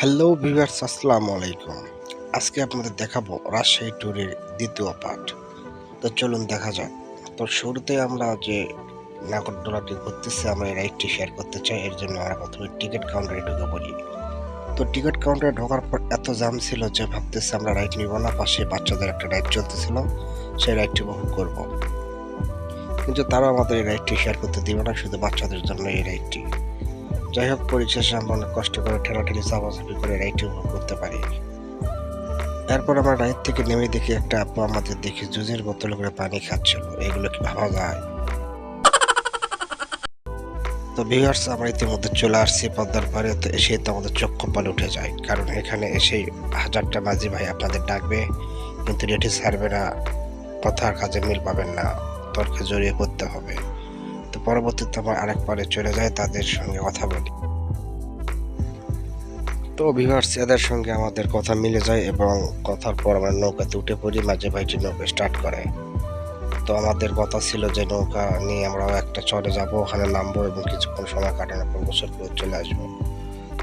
Hello viewers আসসালামু আলাইকুম। আজকে আপনাদের দেখাবো রাজশাহী ট্যুরের দ্বিতীয় পার্ট তো চলুন দেখা যাক। তো শুরুতে আমরা যে নাগরদোলাটি ঘুরতেছি, আমরা এই রাইডটি শেয়ার করতে চাই। এর জন্য আমরা প্রথমে টিকিট কাউন্টারে ঢুকে পড়ি। তো টিকিট কাউন্টারে ঢোকার পর এত জাম ছিল যে ভাবতেছি আমরা রাইড নিব না। পাশে বাচ্চাদের একটা রাইড চলতেছিল। সেই রাইডটি উপভোগ করব। কিন্তু তারা আমাদের এই রাইডটি শেয়ার করতে দিবে না, শুধু বাচ্চাদের জন্য এই রাইডটি যাই হোক পরিশেষে আমরা অনেক কষ্ট করে ঠেলাঠেলি, চাপাচাপি করে রাইডটি উপভোগ করতে পারি। এরপর আমরা রাইট থেকে নেমে দেখি একটা আপু আমাদের দেখি জুজের বোতলে করে পানি খাচ্ছিল। এগুলো কি ভাবা যায়? তো ভিউয়ার্স আমরা ইতিমধ্যে চলে আসছি পদ্মার পারে তো এসে তো আমাদের চোখ কপালে উঠে যায়। কারণ এখানে এসেই হাজারটা মাঝি ভাই আপনাদের ডাকবে, কিন্তু রেটি ছাড়বে না, কথার কাজে মিল পাবেন না, তর্কে জড়িয়ে পড়তে হবে। তো পরবর্তীতে আমরা আরেক পারে চলে যাই তাদের সঙ্গে কথা বলি। তো ভিভার্স এদের সঙ্গে আমাদের কথা মিলে যায় এবং কথার পর আমরা নৌকাতে উঠে পড়ি। মাঝে ভাইটি নৌকা স্টার্ট করে। তো আমাদের কথা ছিল যে নৌকা নিয়ে আমরাও একটা চরে যাব, ওখানে নামবো এবং কিছুক্ষণ সময় কাটানোর পর গোসল করে চলে আসব।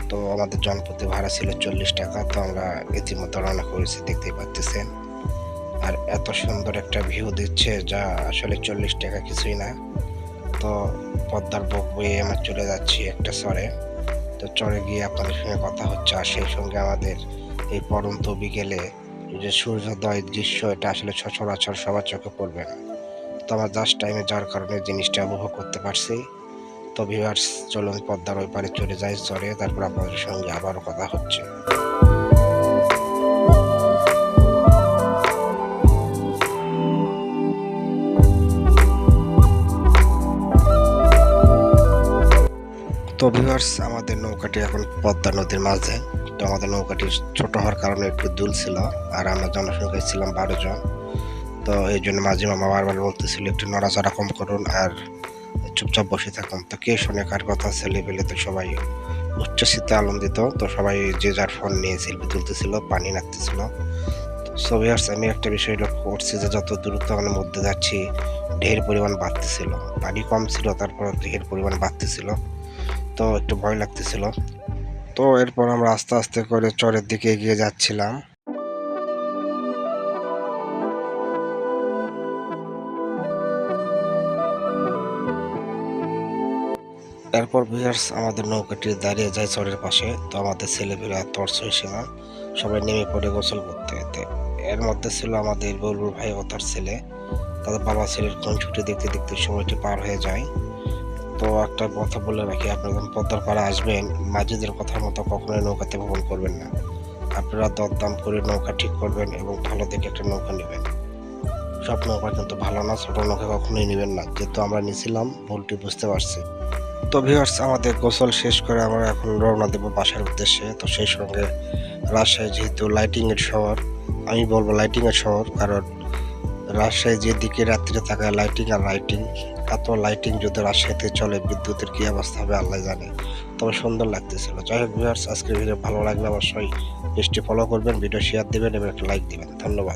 তো আমাদের জনপ্রতি ভাড়া ছিল চল্লিশ টাকা, তো আমরা ইতিমধ্যে রওনা করেছি, দেখতেই পাচ্ছেন আর এত সুন্দর একটা ভিউ দিচ্ছে যা আসলে চল্লিশ টাকা কিছুই না। তো পদ্মার বুক বয়ে আমরা চলে যাচ্ছি একটা চরে। তো চরে গিয়ে আপনাদের সঙ্গে কথা হচ্ছে আর সেই সঙ্গে আমাদের এই পরন্ত বিকেলে যে সূর্যোদয় দৃশ্য, এটা আসলে সচরাচর সবার চোখে পড়বে না। তো আমার জাস্ট টাইমে যাওয়ার কারণে জিনিসটা উপভোগ করতে পারছি। তো ভিউয়ার্স চলুন পদ্মার ওই পারে চলে যাই চরে, তারপর আপনাদের সঙ্গে আবারও কথা হচ্ছে। তো ভিউয়ার্স আমাদের নৌকাটি এখন পদ্মা নদীর মাঝে। তো আমাদের নৌকাটি ছোট হওয়ার কারণে একটু দুল ছিল, আর আমরা জনসংখ্যায় ছিলাম বারো জন। তো এই জন্য মাঝি মামা বারবার বলতেছিল, একটু নড়াচড়া কম করুন আর চুপচাপ বসে থাকুন। তো কে শুনে কার কথা ছেলে পেলে তো সবাই উচ্ছ্বসিত, আনন্দিত। তো সবাই যে যার ফোন নিয়ে সেলফি তুলতেছিল, পানি নাড়তেছিল। সো ভিউয়ার্স আমি একটা বিষয় লক্ষ্য করছি যে যত দূরত্ব আমরা মধ্যে যাচ্ছি, ঢের পরিমাণ বাড়তেছিল। পানি কম ছিল, তারপর ঢের পরিমাণ বাড়তেছিল। তো একটু ভয় লাগতেছিল। তো এরপর আমরা আস্তে আস্তে করে চরের দিকে এগিয়ে যাচ্ছিলাম। এরপর ভিউয়ার্স, আমাদের নৌকাটি দাঁড়িয়ে যায় চরের পাশে। তো আমাদের ছেলেপেলে টর্চ হয়েছে সবাই নেমে পড়ে গোসল করতে যেতে এর মধ্যে ছিল আমাদের বলবুর ভাই ও তার ছেলে। তাদের বাবা ছেলের কোন ছুটি দেখতে দেখতে সময়টি পার হয়ে যায়। তো একটা কথা বলে রাখি, আপনারা যখন পদ্মার পাড়ে আসবেন, মাঝিদের কথার মতো কখনোই নৌকাতে ভ্রমণ করবেন না। আপনারা দরদাম করে নৌকা ঠিক করবেন এবং ভালো দেখে একটা নৌকা নেবেন। সব নৌকা কিন্তু ভালো না, ছোটো নৌকা কখনোই নেবেন না। যেহেতু আমরা নিয়েছিলাম ভুলটি বুঝতে পারছি। তো ভিউয়ার্স আমাদের গোসল শেষ করে আমরা এখন রওনা দেবো বাসার উদ্দেশ্যে। তো সেই সঙ্গে রাজশাহী যেহেতু লাইটিংয়ের শহর, আমি বলব লাইটিংয়ের শহর, কারণ রাজশাহী যেদিকে রাত্রে থাকা লাইটিং আর লাইটিং এত লাইটিং যদি রাজশাহীতে চলে, বিদ্যুতের কী অবস্থা হবে আল্লাহ জানে। তবে সুন্দর লাগতেছিল যাই হোক ভিউয়ার্স আজকের ভিডিও ভালো লাগলে অবশ্যই পেজটি ফলো করবেন ভিডিও শেয়ার দেবেন এবং একটা লাইক দেবেন। ধন্যবাদ।